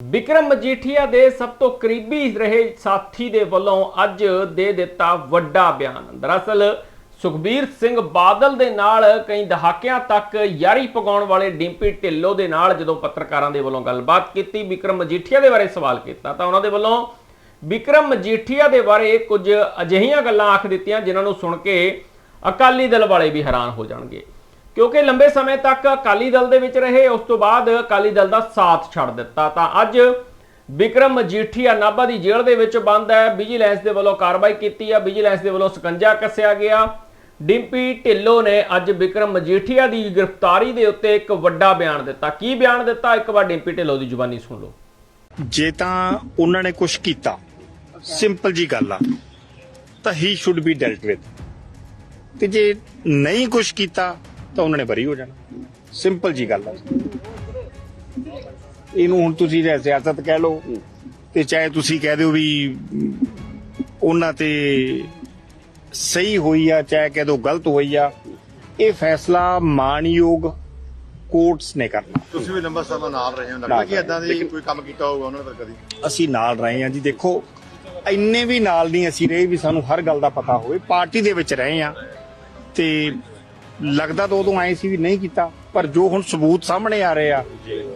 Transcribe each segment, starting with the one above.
ਵਿਕਰਮ ਮਜੀਠੀਆ ਦੇ ਸਭ ਤੋਂ ਕਰੀਬੀ ਰਹੇ ਸਾਥੀ ਦੇ ਵੱਲੋਂ ਅੱਜ ਦੇ ਦਿੱਤਾ ਵੱਡਾ ਬਿਆਨ। ਦਰਅਸਲ, ਸੁਖਬੀਰ ਸਿੰਘ ਬਾਦਲ ਦੇ ਨਾਲ ਕਈ ਦਹਾਕਿਆਂ ਤੱਕ ਯਾਰੀ ਪਗਾਉਣ ਵਾਲੇ ਡਿੰਪੀ ਢਿੱਲੋਂ ਦੇ ਨਾਲ ਜਦੋਂ ਪੱਤਰਕਾਰਾਂ ਦੇ ਵੱਲੋਂ ਗੱਲਬਾਤ ਕੀਤੀ, ਵਿਕਰਮ ਮਜੀਠੀਆ ਦੇ ਬਾਰੇ ਸਵਾਲ ਕੀਤਾ, ਤਾਂ ਉਹਨਾਂ ਦੇ ਵੱਲੋਂ ਵਿਕਰਮ ਮਜੀਠੀਆ ਦੇ ਬਾਰੇ ਕੁਝ ਅਜਿਹੀਆਂ ਗੱਲਾਂ ਆਖ ਦਿੱਤੀਆਂ, ਜਿਨ੍ਹਾਂ ਨੂੰ ਸੁਣ ਕੇ ਅਕਾਲੀ ਦਲ ਵਾਲੇ ਵੀ ਹੈਰਾਨ ਹੋ ਜਾਣਗੇ। ਕਿਉਂਕਿ ਲੰਬੇ ਸਮੇਂ ਤੱਕ ਅਕਾਲੀ ਦਲ ਦੇ ਵਿੱਚ ਰਹੇ, ਉਸ ਤੋਂ ਬਾਅਦ ਅਕਾਲੀ ਦਲ ਦਾ ਸਾਥ ਛੱਡ ਦਿੱਤਾ। ਤਾਂ ਅੱਜ ਵਿਕਰਮ ਮਜੀਠੀਆ ਨਾਭਾ ਦੀ ਜੇਲ੍ਹ ਦੇ ਵਿੱਚ ਬੰਦ ਹੈ। ਵਿਜੀਲੈਂਸ ਦੇ ਵੱਲੋਂ ਕਾਰਵਾਈ ਕੀਤੀ ਹੈ ਵਿਜੀਲੈਂਸ ਦੇ ਵੱਲੋਂ ਸਕੰਜਾ ਕੱਸਿਆ ਗਿਆ। ਡਿੰਪੀ ਢਿੱਲੋਂ ਨੇ ਅੱਜ ਵਿਕਰਮ ਮਜੀਠੀਆ ਦੀ ਗ੍ਰਿਫਤਾਰੀ ਦੇ ਉੱਤੇ ਇੱਕ ਵੱਡਾ ਬਿਆਨ ਦਿੱਤਾ। ਕੀ ਬਿਆਨ ਦਿੱਤਾ? ਇੱਕ ਵਾਰ ਡਿੰਪੀ ਢਿੱਲੋਂ ਦੀ ਜ਼ੁਬਾਨੀ ਸੁਣ ਲਓ। ਜੇ ਤਾਂ ਉਹਨਾਂ ਨੇ ਕੁਝ ਕੀਤਾ, ਸਿੰਪਲ ਜੀ ਗੱਲ ਆ, ਤਾਂ he should be dealt with ਤੇ ਜੇ ਨਹੀਂ ਕੁਝ ਕੀਤਾ ਤਾਂ ਉਹਨਾਂ ਨੇ ਬਰੀ ਹੋ ਜਾਣਾ। ਸਿੰਪਲ ਜੀ ਗੱਲ ਆ। ਇਹਨੂੰ ਹੁਣ ਤੁਸੀਂ ਜੇ ਸਿਆਸਤ ਕਹਿ ਲਓ ਤੇ ਚਾਹੇ ਤੁਸੀਂ ਕਹਿ ਦਿਓ ਵੀ ਉਹਨਾਂ ਤੇ ਸਹੀ ਹੋਈ ਆ ਚਾਹੇ ਕਹਿ ਦਿਓ ਗਲਤ ਹੋਈ ਆ ਇਹ ਫੈਸਲਾ ਮਾਨਯੋਗ ਕੋਰਟਸ ਨੇ ਕਰਨਾ। ਤੁਸੀਂ ਵੀ ਲੰਬਾ ਸਮਾਂ ਨਾਲ ਰਹੇ ਹੋ ਲੱਗਦਾ ਕਿ ਇਦਾਂ ਦੀ ਕੋਈ ਕੰਮ ਕੀਤਾ ਹੋਊਗਾ ਉਹਨਾਂ ਨੇ ਕਦੀ? ਅਸੀਂ ਨਾਲ ਰਹੇ ਹਾਂ ਜੀ। ਦੇਖੋ ਇੰਨੇ ਵੀ ਨਾਲ ਨਹੀਂ ਅਸੀਂ ਰਹੇ ਵੀ ਸਾਨੂੰ ਹਰ ਗੱਲ ਦਾ ਪਤਾ ਹੋਵੇ। ਪਾਰਟੀ ਦੇ ਵਿੱਚ ਰਹੇ ਹਾਂ ਤੇ ਲੱਗਦਾ ਤਾਂ ਉਦੋਂ ਆਏ ਸੀ ਵੀ ਨਹੀਂ ਕੀਤਾ ਪਰ ਜੋ ਹੁਣ ਸਬੂਤ ਸਾਹਮਣੇ ਆ ਰਹੇ ਆ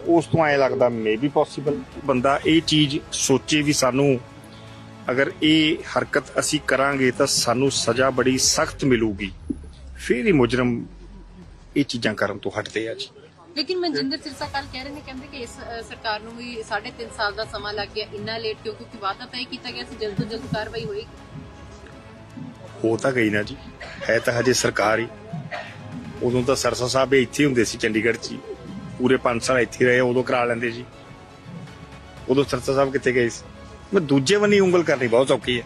ਉਸ ਤੋਂ ਐ ਲੱਗਦਾ ਮੇ ਵੀ ਪੋਸੀਬਲ ਬੰਦਾ ਇਹ ਚੀਜ਼ ਸੋਚੇ ਵੀ ਸਾਨੂੰ ਅਗਰ ਇਹ ਹਰਕਤ ਅਸੀਂ ਕਰਾਂਗੇ ਤਾਂ ਸਾਨੂੰ ਸਜ਼ਾ ਬੜੀ ਸਖਤ ਮਿਲੂਗੀ। ਫਿਰ ਹੀ ਮੁਜਰਮ ਇਹ ਚੀਜ਼ਾਂ ਕਰਨ ਤੋਂ ਹਟਦੇ ਆ ਜੀ। ਲੇਕਿਨ ਮਨਜਿੰਦਰ ਸਿਰਸਾ ਕੱਲ ਕਹਿ ਰਹੇ ਨੇ ਕਹਿੰਦੇ ਕਿ ਇਸ ਸਰਕਾਰ ਨੂੰ ਵੀ 3.5 ਸਾਲ ਦਾ ਸਮਾਂ ਲੱਗ ਗਿਆ ਇੰਨਾ ਲੇਟ ਕਿਉਂ? ਕਿਉਂਕਿ ਵਾਅਦਾ ਤੈਅ ਕੀਤਾ ਗਿਆ ਸੀ ਜਲਦ ਤੋਂ ਜਲਦ ਕਾਰਵਾਈ ਹੋਏਗੀ। ਹੋ ਤਾਂ ਗਈ ਨਾ ਜੀ ਹੈ ਤਾਂ ਹਜੇ ਸਰਕਾਰ ਹੀ। ਉਦੋਂ ਤਾਂ ਸਰਸਾ ਸਾਹਿਬ ਇੱਥੇ ਹੀ ਹੁੰਦੇ ਸੀ ਚੰਡੀਗੜ੍ਹ 'ਚ ਹੀ। ਪੂਰੇ 5 ਸਾਲ ਇੱਥੇ ਰਹੇ ਉਦੋਂ ਕਰਾ ਲੈਂਦੇ ਜੀ ਉਦੋਂ ਸਰਸਾ ਸਾਹਿਬ ਕਿੱਥੇ ਗਏ ਸੀ? ਮੈਂ ਦੂਜੇ ਬੰਨੀ ਉਂਗਲ ਕਰਨੀ ਬਹੁਤ ਔਖੀ ਹੈ।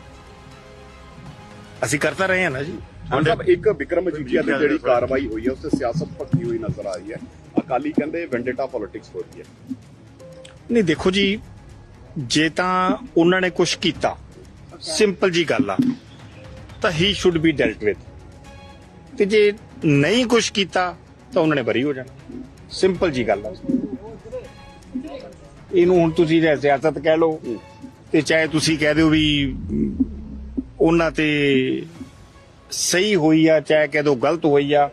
ਅਸੀਂ ਕਰਤਾ ਰਹੇ ਹਾਂ ਨਾ ਜੀ। ਹਾਂ ਸਾਹਿਬ ਇੱਕ ਵਿਕਰਮ ਮਜੀਠੀਆ ਤੇ ਜਿਹੜੀ ਕਾਰਵਾਈ ਹੋਈ ਹੈ ਉਸ ਤੇ ਸਿਆਸਤ ਭਖੀ ਹੋਈ ਨਜ਼ਰ ਆ ਰਹੀ ਹੈ। ਅਕਾਲੀ ਕਹਿੰਦੇ ਵੈਂਡੇਟਾ ਪੋਲਿਟਿਕਸ ਹੋ ਰਹੀ ਹੈ। ਨਹੀਂ ਦੇਖੋ ਜੀ ਜੇ ਤਾਂ ਉਹਨਾਂ ਨੇ ਕੁਝ ਕੀਤਾ ਸਿੰਪਲ ਜੀ ਗੱਲ ਆ ਤਾਂ he should be dealt with ਤੇ ਜੇ ਨਹੀਂ ਕੁਝ ਕੀਤਾ ਤਾਂ ਉਹਨਾਂ ਨੇ ਬਰੀ ਹੋ ਜਾਣਾ। ਸਿੰਪਲ ਜੀ ਗੱਲ ਆ। ਇਹਨੂੰ ਹੁਣ ਤੁਸੀਂ ਜੇ ਸਿਆਸਤ ਕਹਿ ਲਓ ਤੇ ਚਾਹੇ ਤੁਸੀਂ ਕਹਿ ਦਿਓ ਵੀ ਉਹਨਾਂ ਤੇ ਸਹੀ ਹੋਈ ਆ ਚਾਹੇ ਕਹਿ ਦਿਓ ਗਲਤ ਹੋਈ ਆ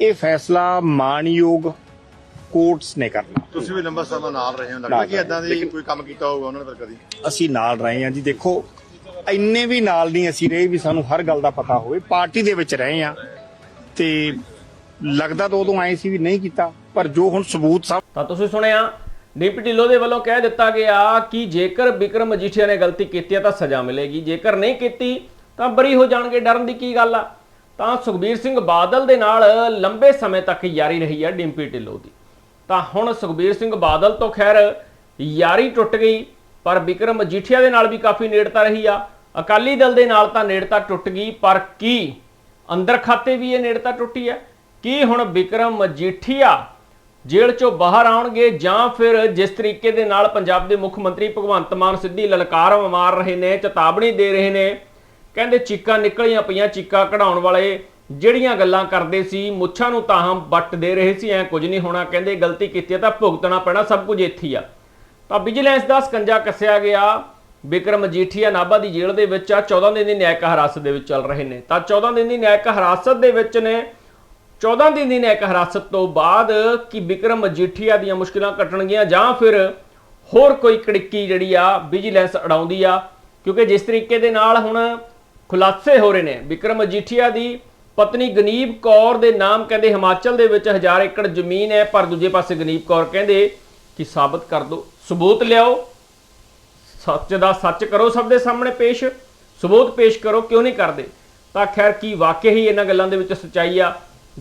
ਇਹ ਫੈਸਲਾ ਮਾਨਯੋਗ ਕੋਰਟਸ ਨੇ ਕਰਨਾ। ਤੁਸੀਂ ਵੀ ਲੰਬਾ ਸਮਾਂ ਨਾਲ ਰਹੇ ਹੋ ਲੱਗਦਾ ਕਿ ਇਦਾਂ ਦੀ ਕੋਈ ਕੰਮ ਕੀਤਾ ਹੋਊਗਾ ਉਹਨਾਂ ਨੇ ਤਾਂ ਕਦੀ? ਅਸੀਂ ਨਾਲ ਰਹੇ ਹਾਂ ਜੀ ਦੇਖੋ ਇੰਨੇ ਵੀ ਨਾਲ ਨਹੀਂ ਅਸੀਂ ਰਹੇ ਵੀ ਸਾਨੂੰ ਹਰ ਗੱਲ ਦਾ ਪਤਾ ਹੋਵੇ ਪਾਰਟੀ ਦੇ ਵਿੱਚ ਰਹੇ ਹਾਂ। ਤੇ ਲੱਗਦਾ ਤਾਂ ਉਦੋਂ ਆਏ ਸੀ ਵੀ ਨਹੀਂ ਕੀਤਾ, ਪਰ ਜੋ ਹੁਣ ਸਬੂਤ ਸਾਹਮਣੇ ਤਾਂ ਤੁਸੀਂ ਸੁਣਿਆ ਡਿੰਪੀ ਢਿੱਲੋਂ ਦੇ ਵੱਲੋਂ ਕਹਿ ਦਿੱਤਾ ਗਿਆ ਕਿ ਜੇਕਰ ਵਿਕਰਮ ਮਜੀਠੀਆ ਨੇ ਗਲਤੀ ਕੀਤੀ ਹੈ ਤਾਂ ਸਜ਼ਾ ਮਿਲੇਗੀ, ਜੇਕਰ ਨਹੀਂ ਕੀਤੀ ਤਾਂ ਬਰੀ ਹੋ ਜਾਣਗੇ, ਡਰਨ ਦੀ ਕੀ ਗੱਲ ਆ? ਤਾਂ ਸੁਖਬੀਰ ਸਿੰਘ ਬਾਦਲ ਦੇ ਨਾਲ ਲੰਬੇ ਸਮੇਂ ਤੱਕ ਯਾਰੀ ਰਹੀ ਹੈ ਡਿੰਪੀ ਢਿੱਲੋਂ ਦੀ। ਤਾਂ ਹੁਣ ਸੁਖਬੀਰ ਸਿੰਘ ਬਾਦਲ ਤੋਂ ਖੈਰ ਯਾਰੀ ਟੁੱਟ ਗਈ, ਪਰ ਵਿਕਰਮ ਮਜੀਠੀਆ ਦੇ ਨਾਲ ਵੀ ਕਾਫੀ ਨੇੜਤਾ ਰਹੀ ਆ। ਅਕਾਲੀ ਦਲ ਦੇ ਨਾਲ ਤਾਂ ਨੇੜਤਾ ਟੁੱਟ ਗਈ, ਪਰ ਕੀ ਅੰਦਰ ਖਾਤੇ ਵੀ ਇਹ ਨੇੜਤਾ ਟੁੱਟੀ ਹੈ। ਕੀ ਹੁਣ ਵਿਕਰਮ ਮਜੀਠੀਆ ਜੇਲ੍ਹ ਚੋਂ ਬਾਹਰ ਆਉਣਗੇ ਜਾਂ ਫਿਰ ਜਿਸ ਤਰੀਕੇ ਦੇ ਨਾਲ ਪੰਜਾਬ ਦੇ ਮੁੱਖ ਮੰਤਰੀ ਭਗਵੰਤ ਮਾਨ ਸਿੱਧੀ ਲਲਕਾਰ ਮਾਰ ਰਹੇ ਨੇ, ਚੇਤਾਵਨੀ ਦੇ ਰਹੇ ਨੇ, ਕਹਿੰਦੇ ਚੀਕਾਂ ਨਿਕਲੀਆਂ ਪਈਆਂ, ਚੀਕਾਂ ਕਢਾਉਣ ਵਾਲੇ ਜਿਹੜੀਆਂ ਗੱਲਾਂ ਕਰਦੇ ਸੀ, ਮੁੱਛਾਂ ਨੂੰ ਤਾਂ ਹਮ ਵੱਟ ਦੇ ਰਹੇ ਸੀ, ਐ ਕੁਝ ਨਹੀਂ ਹੋਣਾ, ਕਹਿੰਦੇ ਗਲਤੀ ਕੀਤੀ ਹੈ ਤਾਂ ਭੁਗਤਣਾ ਪੈਣਾ, ਸਭ ਕੁਝ ਇੱਥੇ ਹੀ ਆ। ਤਾਂ ਵਿਜੀਲੈਂਸ ਦਾ ਸਕੰਜਾ ਕੱਸਿਆ ਗਿਆ। ਵਿਕਰਮ ਮਜੀਠੀਆ ਨਾਭਾ ਦੀ ਜੇਲ੍ਹ ਦੇ ਵਿੱਚ ਆ 14 ਦਿਨ ਦੀ ਨਿਆਇਕ ਹਿਰਾਸਤ ਦੇ ਵਿੱਚ ਚੱਲ ਰਹੇ ਨੇ। ਤਾਂ 14 ਦਿਨ ਦੀ ਨਿਆਇਕ ਹਿਰਾਸਤ ਦੇ ਵਿੱਚ ਨੇ। 14 ਦਿਨ ਦੀ ਨਿਆਇਕ ਹਿਰਾਸਤ ਤੋਂ ਬਾਅਦ ਕਿ ਵਿਕਰਮ ਮਜੀਠੀਆ ਦੀਆਂ ਮੁਸ਼ਕਲਾਂ ਕੱਟਣਗੀਆਂ ਜਾਂ ਫਿਰ ਹੋਰ ਕੋਈ ਕੜਿੱਕੀ ਜਿਹੜੀ ਆ ਵਿਜੀਲੈਂਸ ਅੜਾਉਂਦੀ ਆ, ਕਿਉਂਕਿ ਜਿਸ ਤਰੀਕੇ ਦੇ ਨਾਲ ਹੁਣ ਖੁਲਾਸੇ ਹੋ ਰਹੇ ਨੇ, ਵਿਕਰਮ ਮਜੀਠੀਆ ਦੀ ਪਤਨੀ ਗਨੀਬ ਕੌਰ ਦੇ ਨਾਮ ਕਹਿੰਦੇ ਹਿਮਾਚਲ ਦੇ ਵਿੱਚ ਹਜ਼ਾਰ ਏਕੜ ਜ਼ਮੀਨ ਹੈ, ਪਰ ਦੂਜੇ ਪਾਸੇ ਗਨੀਬ ਕੌਰ ਕਹਿੰਦੇ ਕਿ ਸਾਬਤ ਕਰ ਦਿਓ, ਸਬੂਤ ਲਿਆਓ। ਸੱਚ ਦਾ ਸੱਚ ਕਰੋ ਸਭ ਦੇ ਸਾਹਮਣੇ ਪੇਸ਼, ਸਬੂਤ ਪੇਸ਼ ਕਰੋ, ਕਿਉਂ ਨਹੀਂ ਕਰਦੇ? ਤਾਂ ਖੈਰ ਕੀ ਵਾਕਿਆ ਹੀ ਇਹਨਾਂ ਗੱਲਾਂ ਦੇ ਵਿੱਚ ਸੱਚਾਈ ਆ?